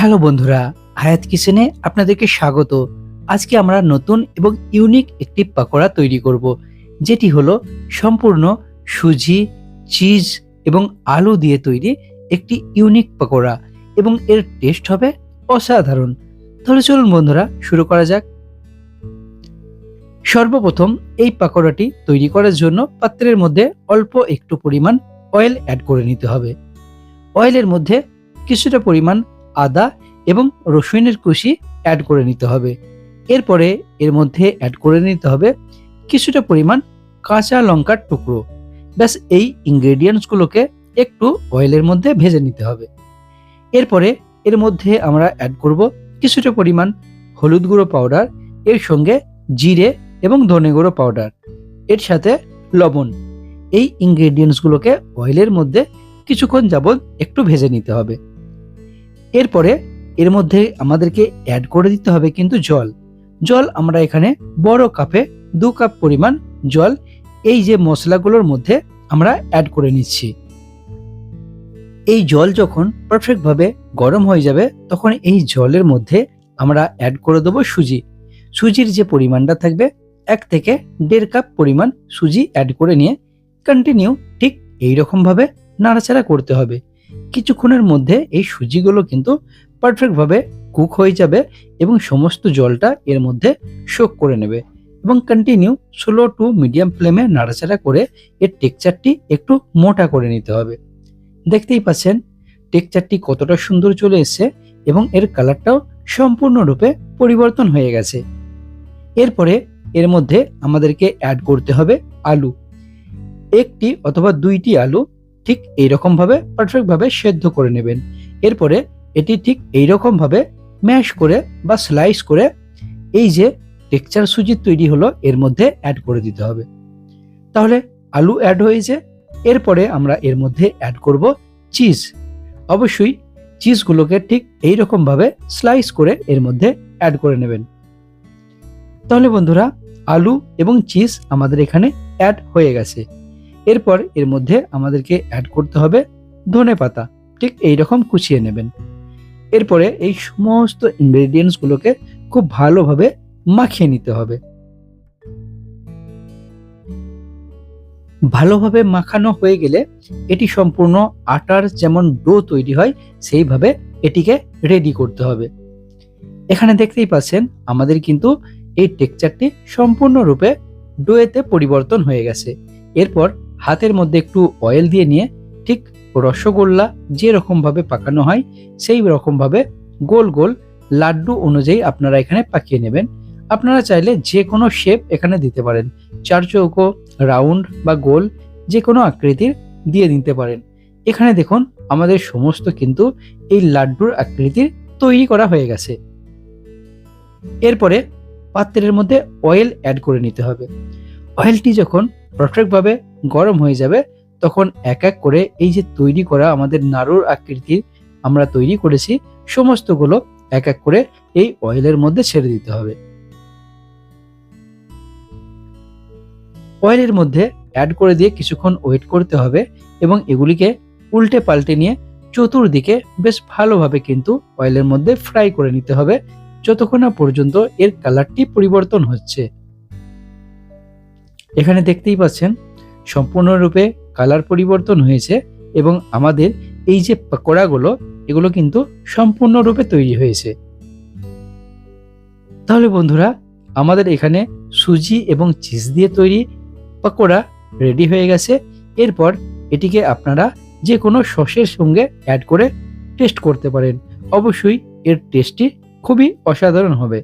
Hello বন্ধুরা, হায়াত কিচেনে আপনাদেরকে স্বাগত। আজকে আমরা নতুন এবং ইউনিক একটি পাকোড়া তৈরি করব, যেটি হলো সম্পূর্ণ সুজি, চিজ এবং আলু দিয়ে তৈরি একটি ইউনিক পাকোড়া এবং এর টেস্ট হবে অসাধারণ। তাহলে চলুন বন্ধুরা, শুরু করা যাক। সর্বপ্রথম এই পাকোড়াটি তৈরি করার জন্য পাত্রের মধ্যে অল্প একটু পরিমাণ অয়েল অ্যাড করে নিতে হবে। অয়েলের মধ্যে কিছুটা পরিমাণ আদা এবং রসুনের কুশি অ্যাড করে নিতে হবে। এরপরে এর মধ্যে অ্যাড করে নিতে হবে কিছুটা পরিমাণ কাঁচা লঙ্কার টুকরো। ব্যাস, এই ইনগ্রেডিয়েন্টসগুলোকে একটু অয়েলের মধ্যে ভেজে নিতে হবে। এরপরে এর মধ্যে আমরা অ্যাড করব কিছুটা পরিমাণ হলুদ গুঁড়ো পাউডার এর সঙ্গে জিরে এবং ধনে গুঁড়ো পাউডার এর সাথে লবণ। এই ইনগ্রেডিয়েন্টসগুলোকে অয়েলের মধ্যে কিছুক্ষণ যাবত একটু ভেজে নিতে হবে। এরপরে এর মধ্যে আমাদেরকে অ্যাড করে দিতে হবে কিন্তু জল। জল আমরা এখানে বড় কাপে দু কাপ পরিমাণ জল এই যে মশলাগুলোর মধ্যে আমরা অ্যাড করে নিচ্ছি। এই জল যখন পারফেক্টভাবে গরম হয়ে যাবে, তখন এই জলের মধ্যে আমরা অ্যাড করে দেবো সুজি। সুজির যে পরিমাণটা থাকবে, এক থেকে দেড় কাপ পরিমাণ সুজি অ্যাড করে নিয়ে কন্টিনিউ ঠিক এই রকমভাবে নাড়াচাড়া করতে হবে। কিছুক্ষণের মধ্যে এই সুজিগুলো কিন্তু পারফেক্টভাবে কুক হয়ে যাবে এবং সমস্ত জলটা এর মধ্যে শোক করে নেবে এবং কন্টিনিউ স্লো টু মিডিয়াম ফ্লেমে নাড়াচাড়া করে এর টেক্সচারটি একটু মোটা করে নিতে হবে। দেখতেই পাচ্ছেন টেক্সচারটি কতটা সুন্দর চলে এসেছে এবং এর কালারটাও সম্পূর্ণরূপে পরিবর্তন হয়ে গেছে। এরপরে এর মধ্যে আমাদেরকে অ্যাড করতে হবে আলু। একটি অথবা দুইটি আলু ঠিক এইরকম ভাবে পারফেক্ট ভাবে সেদ্ধ করে নেবেন। এরপরে এটি ঠিক এইরকম ভাবে ম্যাশ করে বা স্লাইস করে এই যে টেক্সচার সুজির তৈরি হলো, এর মধ্যে অ্যাড করে দিতে হবে। তাহলে আলু অ্যাড হয়েছে এরপরে আমরা এর মধ্যে অ্যাড করব চিজ অবশ্যই চিজগুলোকে ঠিক এইরকম ভাবে স্লাইস করে এর মধ্যে অ্যাড করে নেবেন। তাহলে বন্ধুরা, আলু এবং চিজ আমাদের এখানে অ্যাড হয়ে গেছে। এরপর এর মধ্যে আমাদেরকে অ্যাড করতে হবে ধনে পাতা। ঠিক এই রকম কুচিয়ে নেবেন। এরপরে এই সমস্ত ইনগ্রেডিয়েন্টসগুলোকে খুব ভালোভাবে মাখিয়ে নিতে হবে। ভালোভাবে মাখানো হয়ে গেলে এটি সম্পূর্ণ আটার যেমন ডো তৈরি হয়, সেইভাবে এটিকে রেডি করতে হবে। এখানে দেখতেই পাচ্ছেন, আমাদের কিন্তু এই টেক্সচারটি সম্পূর্ণরূপে ডোয়েতে পরিবর্তন হয়ে গেছে। এরপর হাতের মধ্যে একটু অয়েল দিয়ে নিয়ে ঠিক রসগোল্লা যে রকম ভাবে পাকানো হয়, সেই রকম ভাবে গোল গোল লাড্ডু অনুযায়ী আপনারা এখানে পাকিয়ে নেবেন। আপনারা চাইলে যে কোনো শেপ এখানে দিতে পারেন। চার চৌকো রাউন্ড বা গোল যে কোনো আকৃতির দিয়ে দিতে পারেন। এখানে দেখুন, আমাদের সমস্ত কিন্তু এই লাড্ডুর আকৃতির তৈরি করা হয়ে গেছে। এরপরে পাত্রের মধ্যে অয়েল অ্যাড করে নিতে হবে। অয়েলটি যখন পারফেক্টভাবে গরম হয়ে যাবে, তখন এক এক করে এই যে তৈরি করা আমাদের নাড়ুর আকৃতির আমরা তৈরি করেছি, সমস্তগুলো এক এক করে এই অয়েলের মধ্যে ছেড়ে দিতে হবে। অয়েলের মধ্যে অ্যাড করে দিয়ে কিছুক্ষণ ওয়েট করতে হবে এবং এগুলিকে উল্টে পাল্টে নিয়ে চতুর্দিকে বেশ ভালোভাবে কিন্তু অয়েলের মধ্যে ফ্রাই করে নিতে হবে, যতক্ষণ না পর্যন্ত এর কালারটি পরিবর্তন হচ্ছে। এখানে দেখতেই পাচ্ছেন সম্পূর্ণরূপে কালার পরিবর্তন হয়েছে এবং আমাদের এই যে পকোড়াগুলো, এগুলো কিন্তু সম্পূর্ণরূপে তৈরি হয়েছে। তাহলে বন্ধুরা, আমাদের এখানে সুজি এবং চিজ দিয়ে তৈরি পকোড়া রেডি হয়ে গেছে। এরপর এটিকে আপনারা যে কোনো সসের সঙ্গে অ্যাড করে টেস্ট করতে পারেন। অবশ্যই এর টেস্টটি খুবই অসাধারণ হবে।